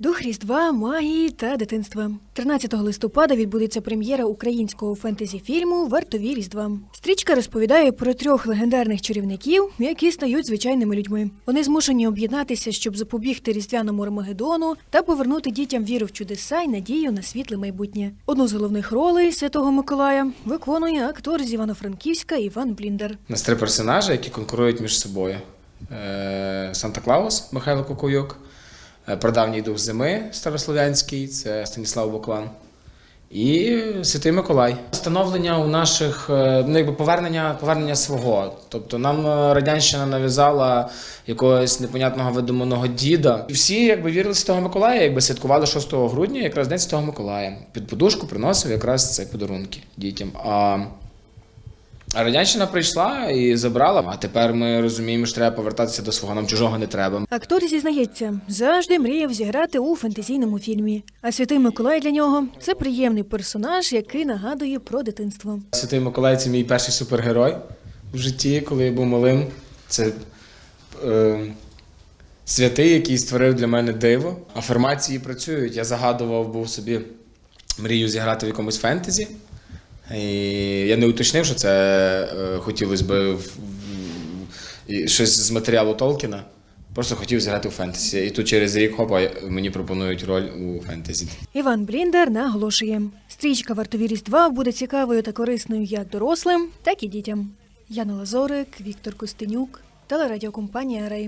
Дух Різдва, магії та дитинства. 13 листопада відбудеться прем'єра українського фентезі-фільму Вартові Різдва. Стрічка розповідає про трьох легендарних чарівників, які стають звичайними людьми. Вони змушені об'єднатися, щоб запобігти різдвяному Армагеддону та повернути дітям віру в чудеса й надію на світле майбутнє. Одну з головних ролей Святого Миколая виконує актор з Івано-Франківська Іван Бліндер. У нас персонажі, які конкурують між собою: Е, Санта Клаус Михайло е, Прадавній дух зими старослов'янський, це Станіслав Буклан. І Святий Миколай. Становлення у наших е, ну, якби повернення, повернення свого. Тобто нам е, радянщина нав'язала якогось непонятного видуманого діда. І всі якби вірили Святого Миколая, якби святкували 6 грудня, якраз День Святого Миколая. Під подушку приносив якраз ці подарунки дітям. А а радянщина прийшла і забрала. А тепер ми розуміємо, що треба повертатися до свого. Нам чужого не треба. Актор зізнається, завжди мріяв зіграти у фентезійному фільмі. А святий Миколай для нього це приємний персонаж, який нагадує про дитинство. Святий Миколай це мій перший супергерой в житті, коли я був малим. Це е, святий, який створив для мене диво. Афірмації працюють. Я загадував, був собі мрію зіграти в якомусь фентезі. І я не уточнив, що це е, хотілося б щось з матеріалу Толкіна. Просто хотів зіграти у фентезі. І тут через рік хопа мені пропонують роль у фентезі. Іван Бліндер наголошує: стрічка Вартові Різдва буде цікавою та корисною як дорослим, так і дітям. Яна Лазорик, Віктор Костенюк, телерадіокомпанія Рей.